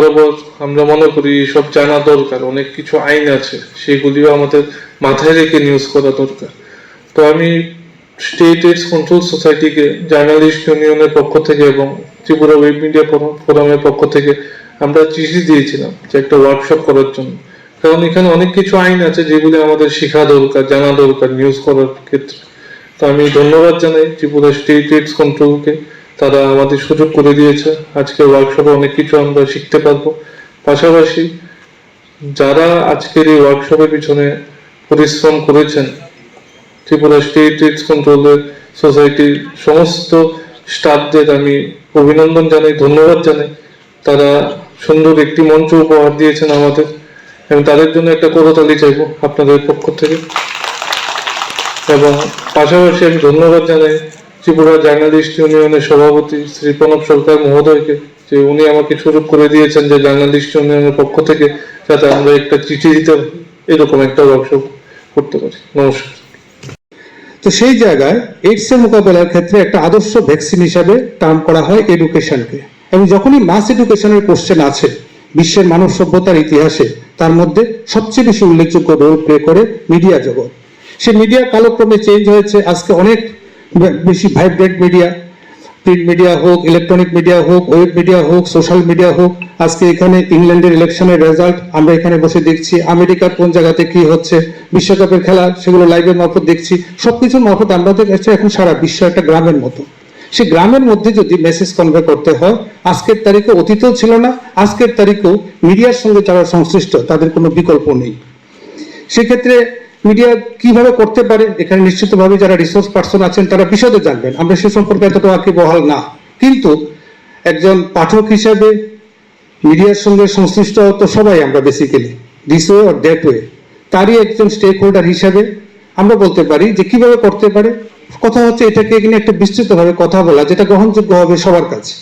বরাবর আমরা মনে করি সব জানা দরকার, অনেক কিছু আইন আছে, সেগুলিও আমাদের মাথায় রেখে নিউজ করা দরকার। তো আমি স্টেট এইডস কন্ট্রোল সোসাইটিকে জার্নালিস্ট ইউনিয়নের পক্ষ থেকে এবং ত্রিপুরা ওয়েব মিডিয়া ফোরামের পক্ষ থেকে আমরা চিঠি দিয়েছিলাম যে একটা ওয়ার্কশপ করার জন্য। কারণ এখানে অনেক কিছু আইন আছে যেগুলি আমাদের শেখা দরকার, জানা দরকার নিউজ করার ক্ষেত্রে। তো আমি ধন্যবাদ জানাই ত্রিপুরা স্টেট এইডস কন্ট্রোলকে তারা আমাদের সুযোগ করে দিয়েছে। আজকে ওয়ার্কশপে অনেক কিছু আমরা শিখতে পারব। পাশাপাশি যারা আজকের এই ওয়ার্কশপের পিছনে পরিশ্রম করেছেন, ত্রিপুরা স্টেট এইডস কন্ট্রোলের সোসাইটির সমস্ত স্টাফদের আমি অভিনন্দন জানাই, ধন্যবাদ জানাই। তারা সুন্দর একটি মঞ্চ উপহার দিয়েছেন আমাদের। এবং তাদের জন্য একটা করতালি চাইব আপনাদের পক্ষ থেকে। এবং পাশাপাশি আমি ধন্যবাদ জানাই ত্রিপুরা জার্নালিস্ট ইউনিয়নের সভাপতি শ্রী প্রণব সরকার মহোদয়কে যে উনি আমাকে সুযোগ করে দিয়েছেন যে জার্নালিস্ট ইউনিয়নের পক্ষ থেকে, যাতে আমরা একটা চিঠি দিতে এরকম একটা ওয়ার্কশপ করতে পারি। নমস্কার। তো সেই জায়গায় এইডসের মোকাবেলার ক্ষেত্রে একটা আদর্শ ভ্যাকসিন হিসাবে টার্ম করা হয় এডুকেশনকে এবং যখনই মাস এডুকেশনের কোশ্চেন আছে, বিশ্বের মানব সভ্যতার ইতিহাসে, তার মধ্যে সবচেয়ে বেশি উল্লেখযোগ্য রোল প্লে করে মিডিয়া জগৎ। সে মিডিয়া কালক্রমে চেঞ্জ হয়েছে, আজকে অনেক বেশি ভাইব্রেন্ট মিডিয়া প্রিন্ট মিডিয়া হোক ইলেকট্রনিক মিডিয়া হোক ওয়েব মিডিয়া হোক সোশ্যাল মিডিয়া হোক, আজকে এখানে ইংল্যান্ডের ইলেকশনের রেজাল্ট আমরা এখানে বসে দেখছি, আমেরিকার কোন জায়গাতে কি হচ্ছে, বিশ্বকাপের খেলা, সেগুলো লাইভের মারফত দেখছি, সবকিছুর মারফত আমাদের কাছে এখন সারা বিশ্ব একটা গ্রামের মতো। সে গ্রামের মধ্যে যদি মেসেজ কনভে করতে হয়, আজকের তারিখে অতীতও ছিল না, আজকের তারিখেও মিডিয়ার সঙ্গে যারা সংশ্লিষ্ট, তাদের কোনো বিকল্প নেই। সেক্ষেত্রে মিডিয়া কীভাবে করতে পারে, এখানে নিশ্চিতভাবে যারা রিসোর্স পার্সন আছেন, তারা বিশদে জানবেন। আমরা সে সম্পর্কে এতটা আগে বহাল না। কিন্তু একজন পাঠক হিসাবে মিডিয়ার সঙ্গে সংশ্লিষ্ট তো সবাই আমরা basically this way or way তারই একজন স্টেক হোল্ডার হিসাবে আমরা বলতে পারি যে কীভাবে করতে পারে। কথা হচ্ছে এটাকে এখানে একটা বিস্তৃতভাবে কথা বলা, যেটা গ্রহণযোগ্য হবে সবার কাছে।